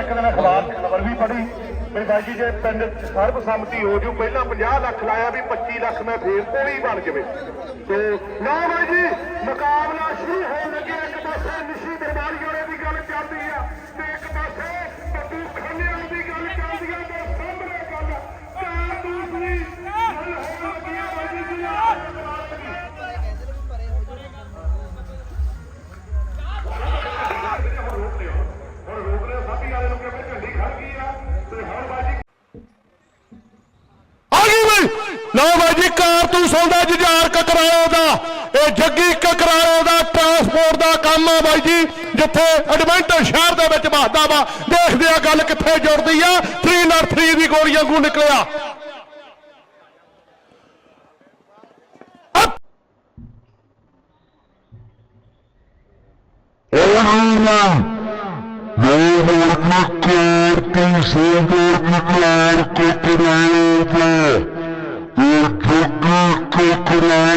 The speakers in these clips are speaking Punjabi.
ਇੱਕ ਦਿਨ ਅਖਬਾਰ 'ਚ ਖਬਰ ਵੀ ਪੜ੍ਹੀ, ਵੀ ਬਾਈ ਜੀ, ਜੇ ਪਿੰਡ 'ਚ ਸਰਬਸੰਮਤੀ ਹੋ ਜੂ, ਪਹਿਲਾਂ 50 ਲੱਖ ਲਾਇਆ ਵੀ 25 ਲੱਖ ਮੈਂ ਫੇਰ ਕੋਈ ਬਣ ਜਾਵੇ। ਤੇ ਨਾ ਬਾਈ ਜੀ, ਮੁਕਾਬਲਾ ਸ਼ੁਰੂ ਹੋਣ ਲੱਗਿਆ ਇੱਕ ਲਓ ਬਾਈ ਜੀ ਕਾਰਤੂਸ ਆਉਂਦਾ ਜੁਝਾਰ ਕਕਰਾਲੇ ਦਾ ਇਹ ਜੱਗੀ ਕਕਰਾਲੇ ਦਾ ਟਰਾਂਸਪੋਰਟ ਦਾ ਕੰਮ ਆ ਬਾਈ ਜੀ, ਜਿੱਥੇ ਐਡਵੈਂਟਰ ਸ਼ਹਿਰ ਦੇ ਵਿੱਚ ਵਸਦਾ ਵਾ ਦੇਖਦੇ ਆ ਗੱਲ ਕਿੱਥੇ ਜੁੜਦੀ ਆ 303 ਦੀ ਗੋਲੀ ਵਾਂਗੂ ਨਿਕਲਿਆ ਅੱਪ! Yeah. ਨਾ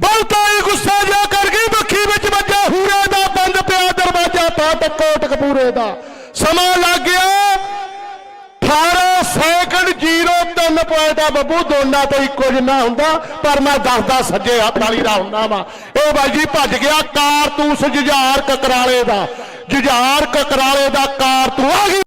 ਬਹੁਤਾ ਹੀ ਗੁੱਸਾ ਜਿਹਾ ਕਰ ਗਈ, ਮੱਖੀ ਵਿੱਚ ਵੱਜਾ ਹੂਰੇ ਦਾ ਬੰਦ ਪਿਆ ਦਰਵਾਜ਼ਾ, ਤਾਂ ਕੋਟ ਕਪੂਰੇ ਦਾ। ਸਮਾਂ ਲੱਗ ਗਿਆ। 18 ਸੈਕਿੰਡ 03 ਪੁਆਇੰਟ ਆ ਬੱਬੂ, ਦੋਨਾਂ ਤੋਂ ਇੱਕੋ ਜਿੰਨਾ ਹੁੰਦਾ, ਪਰ ਮੈਂ ਦੱਸਦਾ ਸੱਜੇ ਹੱਥ ਵਾਲੀ ਦਾ ਹੁੰਦਾ ਵਾ। ਇਹ ਬਾਈ ਜੀ ਭੱਜ ਗਿਆ ਕਾਰਤੂਸ ਜੁਝਾਰ ਕਕਰਾਲੇ ਦਾ। ਜੁਝਾਰ ਕਕਰਾਲੇ ਦਾ ਕਾਰਤੂਸ ਆ ਗਈ